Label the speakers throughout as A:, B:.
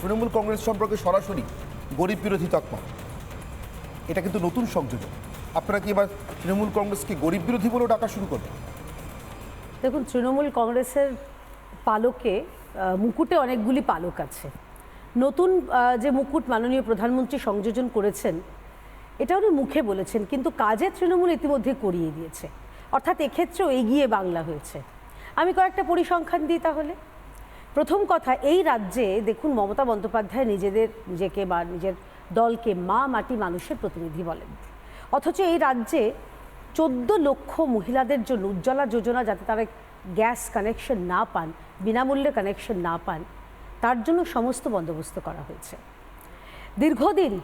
A: তৃণমূল কংগ্রেস সম্পর্কে সরাসরি গরিব বিরোধী তকমা। এটা কিন্তু নতুন সংযোজন। আপনারা কি এবার তৃণমূল কংগ্রেসকে গরিব বিরোধী বলেও ডাকা শুরু করবেন?
B: দেখুন, তৃণমূল কংগ্রেসের পালকে মুকুটে অনেকগুলি পালক আছে। নতুন যে মুকুট মাননীয় প্রধানমন্ত্রী সংযোজন করেছেন, এটা উনি মুখে বলেছেন, কিন্তু কাজে তৃণমূল ইতিমধ্যে করিয়ে দিয়েছে। অর্থাৎ এক্ষেত্রেও এগিয়ে বাংলা হয়েছে। আমি কয়েকটা পরিসংখ্যান দিই তাহলে। প্রথম কথা, এই রাজ্যে দেখুন, মমতা বন্দ্যোপাধ্যায় নিজেদের, নিজেকে বা নিজের দলকে মা মাটি মানুষের প্রতিনিধি বলেন। অথচ এই রাজ্যে চোদ্দ লক্ষ মহিলাদের জন্য উজ্জ্বলা যোজনা যাতে তারা গ্যাস কানেকশন না পান, বিনামূল্যে কানেকশন না পান, তার জন্য সমস্ত বন্দোবস্ত করা হয়েছে। দীর্ঘদিন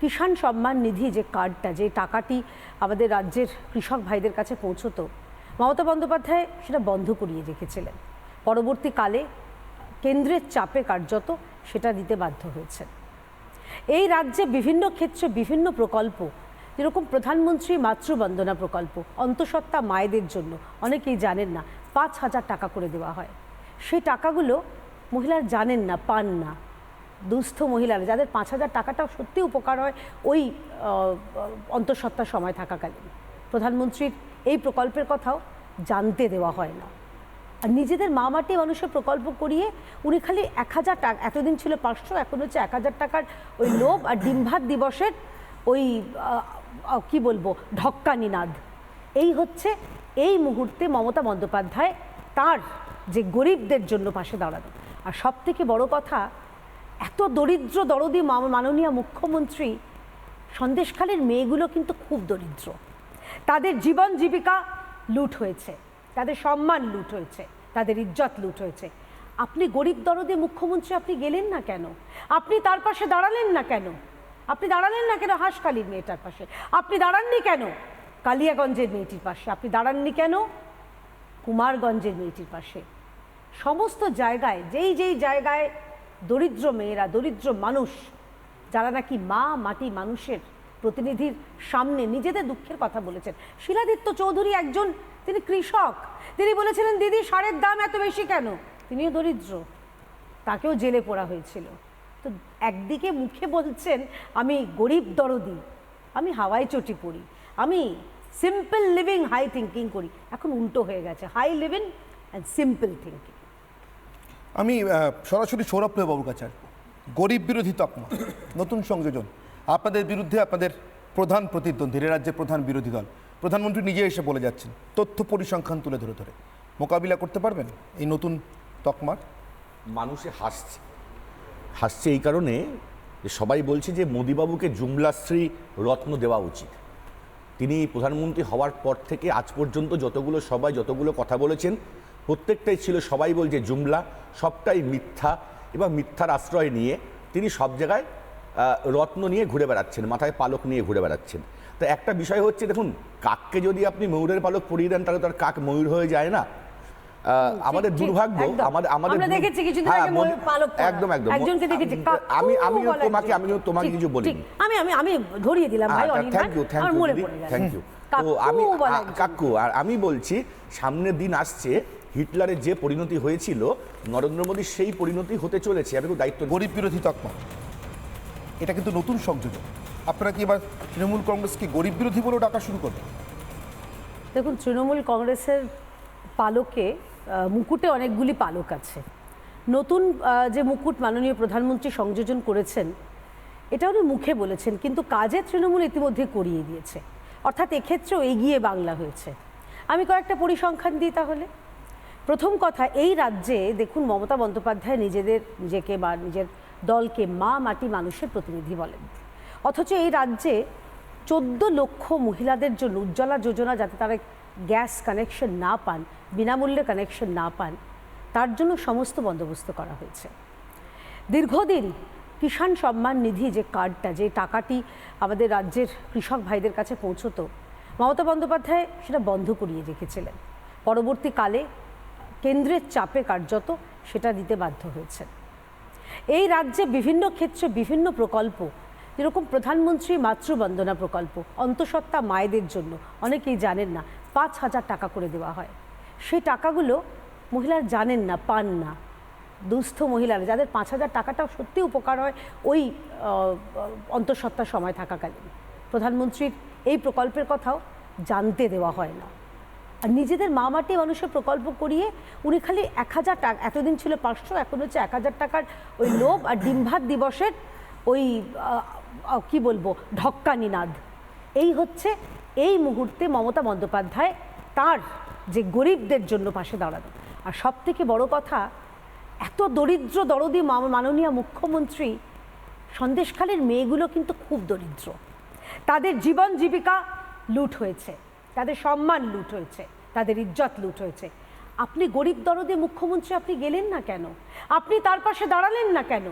B: কিষাণ সম্মান নিধি যে কার্ডটা, যে টাকাটি আমাদের রাজ্যের কৃষক ভাইদের কাছে পৌঁছতো, মমতা বন্দ্যোপাধ্যায় সেটা বন্ধ করিয়ে রেখেছিলেন। পরবর্তীকালে কেন্দ্রের চাপে কার্যত সেটা দিতে বাধ্য হয়েছেন এই রাজ্যে বিভিন্ন ক্ষেত্রে বিভিন্ন প্রকল্প যেরকম প্রধানমন্ত্রী মাতৃবন্দনা প্রকল্প অন্তঃসত্ত্বা মায়েদের জন্য অনেকেই জানেন না পাঁচ হাজার টাকা করে দেওয়া হয়। সেই টাকাগুলো মহিলারা জানেন না পান না। দুস্থ মহিলারা যাদের পাঁচ হাজার টাকাটাও সত্যি উপকার হয় ওই আহ, অন্তঃসত্ত্বার সময় থাকাকালীন। প্রধানমন্ত্রীর এই প্রকল্পের কথাও জানতে দেওয়া হয় না। আর নিজেদের মা মাটি মানুষের প্রকল্প করিয়ে উনি খালি এক হাজার টাকা, এতদিন ছিল পাঁচশো, এখন হচ্ছে এক হাজার টাকার ওই লোভ আর ডিম্ভাত দিবসের ওই কি বলব, ঢক্কা নিনাদ। এই হচ্ছে, এই মুহূর্তে মমতা বন্দ্যোপাধ্যায় তার যে গরিবদের জন্য পাশে দাঁড়ানো। আর সব থেকে বড় কথা, এত দরিদ্র দরদি মাননীয় মুখ্যমন্ত্রী সন্দেশখালের মেয়েগুলো কিন্তু খুব দরিদ্র। তাদের জীবন জীবিকা লুট হয়েছে। তাদের সম্মান লুট হয়েছে, তাদের ইজ্জত লুট হয়েছে। আপনি গরিব দরদে মুখ্যমন্ত্রী আপনি গেলেন না কেন? আপনি তার পাশে দাঁড়ালেন না কেন? আপনি দাঁড়ালেন না কেন হাঁসকালির মেয়েটার পাশে? আপনি দাঁড়াননি কেন? কালিয়াগঞ্জের মেয়েটির পাশে। আপনি দাঁড়াননি কেন? কুমারগঞ্জের মেয়েটির পাশে। সমস্ত জায়গায়, যেই যেই জায়গায় দরিদ্র মেয়েরা, দরিদ্র মানুষ, যারা নাকি মা মাটি মানুষের প্রতিনিধির সামনে নিজেদের দুঃখের কথা বলেছেন। শিলাদিত্য চৌধুরী একজন তিনি কৃষক। তিনি বলেছিলেন, দিদি, সারের দাম এত বেশি কেন? তিনিও দরিদ্র। তাকেও জেলে পড়া হয়েছিল। তো একদিকে মুখে বলছেন, আমি গরিব দরদি, আমি হাওয়াই চটি পড়ি, আমি সিম্পল লিভিং হাই থিঙ্কিং করি। এখন উল্টো হয়ে গেছে high living and simple thinking
A: আমি সরাসরি সৌরভ বাবুর কাছে গরিব বিরোধী তকমা নতুন সংযোজন। আপনাদের বিরুদ্ধে আপনাদের প্রধান প্রতিদ্বন্দ্বী রাজ্যের প্রধান বিরোধী দল। প্রধানমন্ত্রী নিজে এসে বলে যাচ্ছেন, তথ্য পরিসংখ্যান তুলে ধরে ধরে। মোকাবিলা করতে পারবেন? এই নতুন তকমার
C: মানুষে হাসছে। হাসছে এই কারণে যে সবাই বলছে যে মোদিবাবুকে জুমলাশ্রী রত্ন দেওয়া উচিত। তিনি প্রধানমন্ত্রী হওয়ার পর থেকে আজ পর্যন্ত যতগুলো সবাই যতগুলো কথা বলেছেন, প্রত্যেকটাই ছিল সবাই বলছে জুমলা, সবটাই মিথ্যা। এবং মিথ্যার আশ্রয় নিয়ে তিনি সব জায়গায় রত্ন নিয়ে ঘুরে বেড়াচ্ছেন মাথায় পালক নিয়ে ঘুরে বেড়াচ্ছেন। তো একটা বিষয় হচ্ছে দেখুন কাককে যদি আপনি ময়ূরের পালক পরিয়ে দেন তাহলে তার কাক ময়ূর হয়ে যায় না। আমাদের দুর্ভাগ্য আমাদের আমাদের
B: দেখেছি কিছুদিন
C: হ্যাঁ,
B: আগে ময়ূর পালক
C: একদম একদম।
B: একজনকে দেখেছি
C: আমি আমি
B: কাকু
C: তোমাকে আমি তোমাকে কিছু বলি
B: আমি আমি আমি ধরিয়ে দিলাম ভাই Anil
C: thank you thank you thank you তো আমি। কাকু আর আমি বলছি সামনের দিন আসছে হিটলারের যে পরিণতি হয়েছিল নরেন্দ্র মোদী সেই পরিণতি হতে চলেছে। আমি দায়িত্ব
A: গরিব বিরোধী তকমা। এটা কিন্তু নতুন সংযোজন। আপনারা কি এবার তৃণমূল কংগ্রেসকে গরিব বিরোধী বলেও ডাকা শুরু করবেন?
B: দেখুন, তৃণমূল কংগ্রেসের পালকে মুকুটে অনেকগুলি পালক আছে। নতুন যে মুকুট মাননীয় প্রধানমন্ত্রী সংযোজন করেছেন, এটা উনি মুখে বলেছেন, কিন্তু কাজে তৃণমূল ইতিমধ্যে করিয়ে দিয়েছে। অর্থাৎ এক্ষেত্রেও এগিয়ে বাংলা হয়েছে। আমি কয়েকটা পরিসংখ্যান দিই তাহলে। প্রথম কথা, এই রাজ্যে দেখুন, মমতা বন্দ্যোপাধ্যায় নিজেদের, নিজেকে বা নিজের দলকে মা মাটি মানুষের প্রতিনিধি বলেন। অথচ এই রাজ্যে চোদ্দ লক্ষ মহিলাদের জন্য উজ্জ্বলা যোজনা যাতে তারা গ্যাস কানেকশন না পান, বিনামূল্যে কানেকশন না পান, তার জন্য সমস্ত বন্দোবস্ত করা হয়েছে। দীর্ঘদিন কিষাণ সম্মান নিধি যে কার্ডটা, যে টাকাটি আমাদের রাজ্যের কৃষক ভাইদের কাছে পৌঁছতো, মমতা বন্দ্যোপাধ্যায় সেটা বন্ধ করিয়ে রেখেছিলেন। পরবর্তীকালে কেন্দ্রের চাপে কার্যত সেটা দিতে বাধ্য হয়েছেন। এই রাজ্যে বিভিন্ন ক্ষেত্রে বিভিন্ন প্রকল্প যেরকম প্রধানমন্ত্রী মাতৃবন্দনা প্রকল্প অন্তঃসত্ত্বা মায়েদের জন্য অনেকেই জানেন না পাঁচ হাজার টাকা করে দেওয়া হয়। সেই টাকাগুলো মহিলারা জানেন না পান না। দুস্থ মহিলারা যাদের পাঁচ হাজার টাকাটাও সত্যি উপকার হয় ওই আহ, অন্তঃসত্ত্বার সময় থাকাকালীন। প্রধানমন্ত্রীর এই প্রকল্পের কথাও জানতে দেওয়া হয় না। আর নিজেদের মা মাটি মানুষের প্রকল্প করিয়ে উনি খালি এক হাজার টাকা, এতদিন ছিল পাঁচশো, এখন হচ্ছে এক হাজার টাকার ওই লোভ আর ডিম্ভাত দিবসের ওই কি বলব ঢক্কা নিনাদ এই হচ্ছে, এই মুহূর্তে মমতা বন্দ্যোপাধ্যায় তার যে গরিবদের জন্য পাশে দাঁড়ানো। আর সব থেকে বড় কথা, এত দরিদ্র দরদি মাননীয় মুখ্যমন্ত্রী সন্দেশখালের মেয়েগুলো কিন্তু খুব দরিদ্র। তাদের জীবন জীবিকা লুট হয়েছে। তাদের সম্মান লুট হয়েছে, তাদের ইজ্জত লুট হয়েছে। আপনি গরিব দরদে মুখ্যমন্ত্রী আপনি গেলেন না কেন? আপনি তার পাশে দাঁড়ালেন না কেন?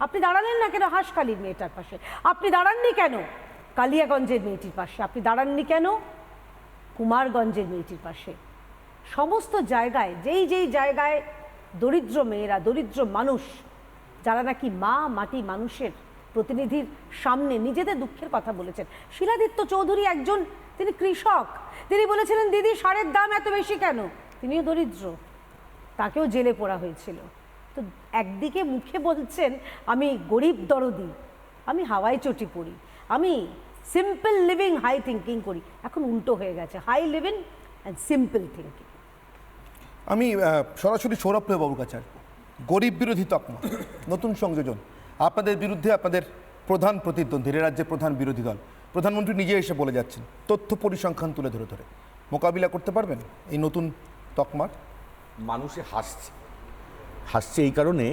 B: আপনি দাঁড়ালেন না কেন হাঁসকালির মেয়েটার পাশে? আপনি দাঁড়াননি কেন? কালিয়াগঞ্জের মেয়েটির পাশে। আপনি দাঁড়াননি কেন? কুমারগঞ্জের মেয়েটির পাশে। সমস্ত জায়গায়, যেই যেই জায়গায় দরিদ্র মেয়েরা, দরিদ্র মানুষ, যারা নাকি মা, মাটি মানুষের প্রতিনিধির সামনে নিজেদের দুঃখের কথা বলেছেন। শিলাদিত্য চৌধুরী একজন তিনি কৃষক। তিনি বলেছিলেন, দিদি, সারের দাম এত বেশি কেন? তিনিও দরিদ্র। তাকেও জেলে পোড়া হয়েছিল। তো একদিকে মুখে বলছেন, আমি গরিব দরদি, আমি হাওয়াই চটি পড়ি, আমি সিম্পল লিভিং হাই থিঙ্কিং করি। এখন উল্টো হয়ে গেছে high living and simple thinking
A: আমি সরাসরি সৌরভ বাবুর কাছে আসব। গরিব বিরোধী তকমা, নতুন সংযোজন। আপনাদের বিরুদ্ধে আপনাদের প্রধান প্রতিদ্বন্দ্বী রাজ্যের প্রধান বিরোধী দল। প্রধানমন্ত্রী নিজে এসে বলে যাচ্ছেন, তথ্য পরিসংখ্যান তুলে ধরে ধরে। মোকাবিলা করতে পারবেন? এই নতুন তকমার?
C: মানুষে হাসছে। হাসছে এই কারণে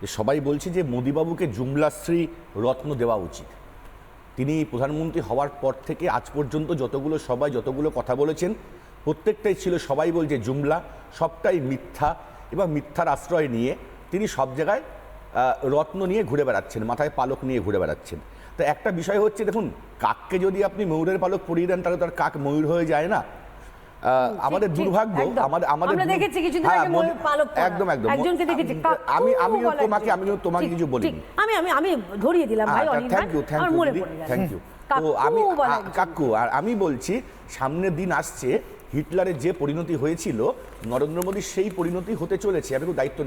C: যে সবাই বলছে যে মোদিবাবুকে জুমলাশ্রী রত্ন দেওয়া উচিত। তিনি প্রধানমন্ত্রী হওয়ার পর থেকে আজ পর্যন্ত যতগুলো সবাই যতগুলো কথা বলেছেন, প্রত্যেকটাই ছিল সবাই বলছে জুমলা, সবটাই মিথ্যা এবং মিথ্যার আশ্রয় নিয়ে তিনি সব জায়গায় রত্ন নিয়ে ঘুরে বেড়াচ্ছেন, মাথায় পালক নিয়ে ঘুরে বেড়াচ্ছেন। তো একটা বিষয় হচ্ছে দেখুন কাককে যদি আপনি ময়ূরের পালক পরিয়ে দেন তাহলে তার কাক ময়ূর হয়ে যায় না। আমাদের দুর্ভাগ্য। আমাদের আমাদের
B: দেখেছি কিছুদিন
C: হ্যাঁ,
B: আগে ময়ূর পালক
C: একদম একদম।
B: একজনকে দেখেছি
C: আমি আমি তোমাকে আমি তোমাকে কিছু বলি
B: আমি আমি আমি ধরিয়ে দিলাম ভাই Anil
C: thank you thank you thank you তো
B: কাকু
C: আমি। কাকু আর আমি বলছি সামনের দিন আসছে হিটলারের যে পরিণতি হয়েছিল নরেন্দ্র মোদী সেই পরিণতি হতে চলেছে। আমি দায়িত্ব